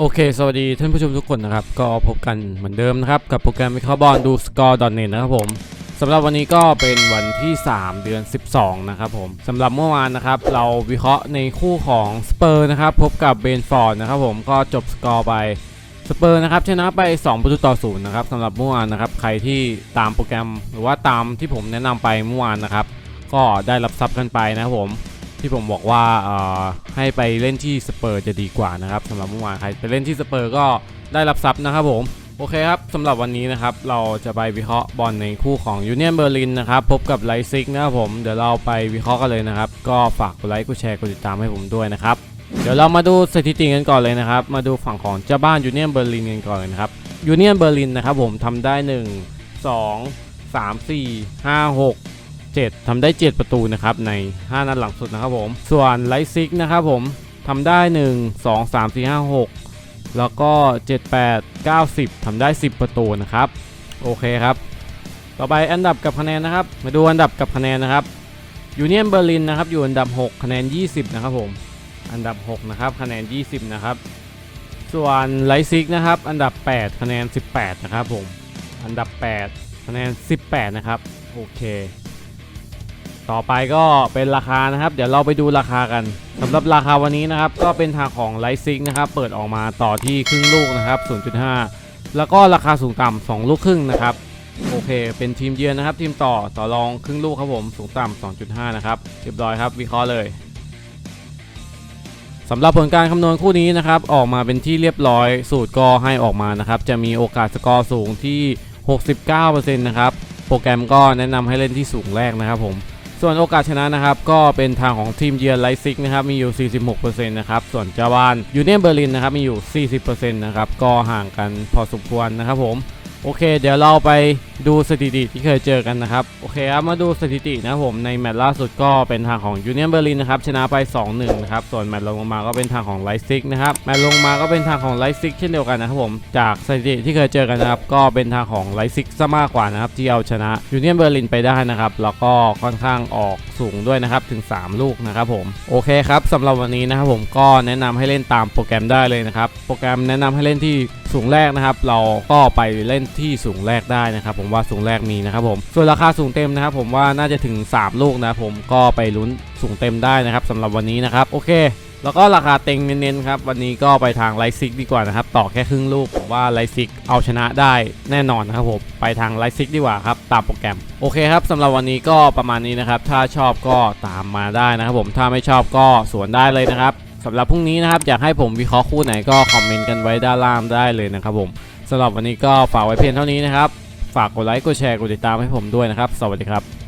โอเค สวัสดีท่านผู้ชมทุกคนนะครับ ก็พบกันเหมือนเดิมนะครับ กับโปรแกรมวิเคราะห์บอลดูสกอร์ดอทเน็ตนะครับผมสำหรับวันนี้ก็เป็นวันที่ 3 เดือน 12 นะครับผมสำหรับเมื่อวานนะครับ เราวิเคราะห์ในคู่ของสเปอร์นะครับ พบกับเบนฟอร์ดนะครับผมก็จบสกอร์ไปสเปอร์นะครับชนะไป 2 ประตูต่อศูนย์นะครับสำหรับเมื่อวานนะครับ ใครที่ตามโปรแกรมหรือว่าตามที่ผมแนะนำไปเมื่อวานนะครับ ก็ได้รับทรัพย์กันไปนะครับผม ที่ผมบอกว่าให้ไปเล่นที่สเปอร์จะดีกว่านะครับสำหรับเมื่อวานใครไปเล่นที่สเปอร์ก็ได้รับทรัพย์นะครับผมโอเคครับสำหรับวันนี้นะครับเราจะไปวิเคราะห์บอลในคู่ของยูเนียนเบอร์ลินนะครับพบกับไลซิกนะครับผมเดี๋ยวเราไปวิเคราะห์กันเลยนะครับก็ฝากกดไลค์กดแชร์กดติดตามให้ผมด้วยนะครับเดี๋ยวเรามาดูสถิติกันก่อนเลยนะครับมาดูฝั่งของเจ้าบ้านยูเนียนเบอร์ลินกันก่อนเลยนะครับยูเนียนเบอร์ลินนะครับผมทำได้ 1 2 3 4 5 6 7ทำได้ 7 ประตูนะครับใน 5 นัดหลังสุดนะครับผม ส่วนไลซิกนะครับผมทำได้ 1 2 3 4 5 6 แล้วก็ 7 8 9 10ทำได้ 10 ประตูนะครับ โอเคครับ ต่อไปอันดับกับคะแนนนะครับ มาดูอันดับกับคะแนนนะครับยูเนียนเบอร์ลินนะครับอยู่อันดับ 6 คะแนน 20 นะครับผม อันดับ 6 นะครับ คะแนน 20 นะครับ ส่วนไลซิกนะครับ อันดับ 8 คะแนน 18 นะครับผม อันดับ 8 คะแนน 18 นะครับ โอเค ต่อไปก็เป็นราคานะครับ เดี๋ยวเราไปดูราคากันสำหรับราคาวันนี้นะครับ ก็เป็นทางของไลซิกนะครับ เปิดออกมาต่อที่ครึ่งลูกนะครับ 0.5 แล้วก็ราคาสูงต่ำ2ลูกครึ่งนะครับ โอเค เป็นทีมเยือนนะครับ ทีมต่อต่อรองครึ่งลูกครับผม สูงต่ำ2.5 นะครับเรียบร้อยครับ วิเคราะห์เลยสำหรับผลการคำนวณคู่นี้นะครับออกมาเป็นที่เรียบร้อย สูตรก็ให้ออกมานะครับ จะมีโอกาสสกอร์สูงที่ 69%นะครับ โปรแกรมก็แนะนำให้เล่นที่สูงแรกนะครับผม ส่วนโอกาสชนะนะครับ ก็เป็นทางของทีมเยือนไลซิกนะครับ มีอยู่ 46%นะครับ ส่วนเจ้าบ้านยูเนียนเบอร์ลินนะครับ มีอยู่ 40%นะครับ ก็ห่างกันพอสมควรนะครับผม โอเค เดี๋ยวเราไป ดูสถิติที่เคยเจอกันนะครับ โอเคครับ มาดูสถิตินะผมในแมตช์ล่าสุดก็เป็นทางของยูเนียนเบอร์ลินนะครับ ชนะไป 2-1 นะครับ ส่วนแมตช์ลงมาก็เป็นทางของไลซิกนะครับ แมตช์ลงมาก็เป็นทางของไลซิกเช่นเดียวกันนะครับผม จากสถิติที่เคยเจอกันนะครับ ก็เป็นทางของไลซิกซะมากกว่านะครับ ที่เอาชนะยูเนียนเบอร์ลินไปได้นะครับ แล้วก็ค่อนข้างออกสูงด้วยนะครับ ถึง 3 ลูกนะครับผม โอเคครับสำหรับวันนี้นะครับผมก็แนะนำให้เล่นตามโปรแกรมได้เลยนะครับ โปรแกรมแนะนำให้เล่นที่สูงแรกนะครับ เราก็ไปเล่นที่สูงแรกได้นะครับผมว่าสูงแรกมีนะครับผมส่วนราคาสูงเต็มนะครับผมว่าน่าจะถึง 3 ลูกนะผมก็ไปลุ้นสูงเต็มได้นะครับสำหรับวันนี้นะครับโอเคแล้วก็ราคาเต็งเน้นๆครับวันนี้ก็ไปทางไลซิกดีกว่านะครับต่อแค่ครึ่งลูกผมว่าไลซิกเอาชนะได้แน่นอนนะครับผมไปทางไลซิกดีกว่าครับตามโปรแกรมโอเคครับสำหรับวันนี้ก็ประมาณนี้นะครับถ้าชอบก็ตามมาได้นะครับผมถ้าไม่ชอบก็สวนได้เลยนะครับสำหรับพรุ่งนี้นะครับอยากให้ผมวิเคราะห์คู่ไหนก็คอมเมนต์กันไว้ด้านล่างได้เลยนะครับผมสำหรับวันนี้ก็ฝากไว้เพียงเท่านี้นะครับ ฝากกดไลค์กดแชร์กดติดตามให้ผมด้วยนะครับ สวัสดีครับ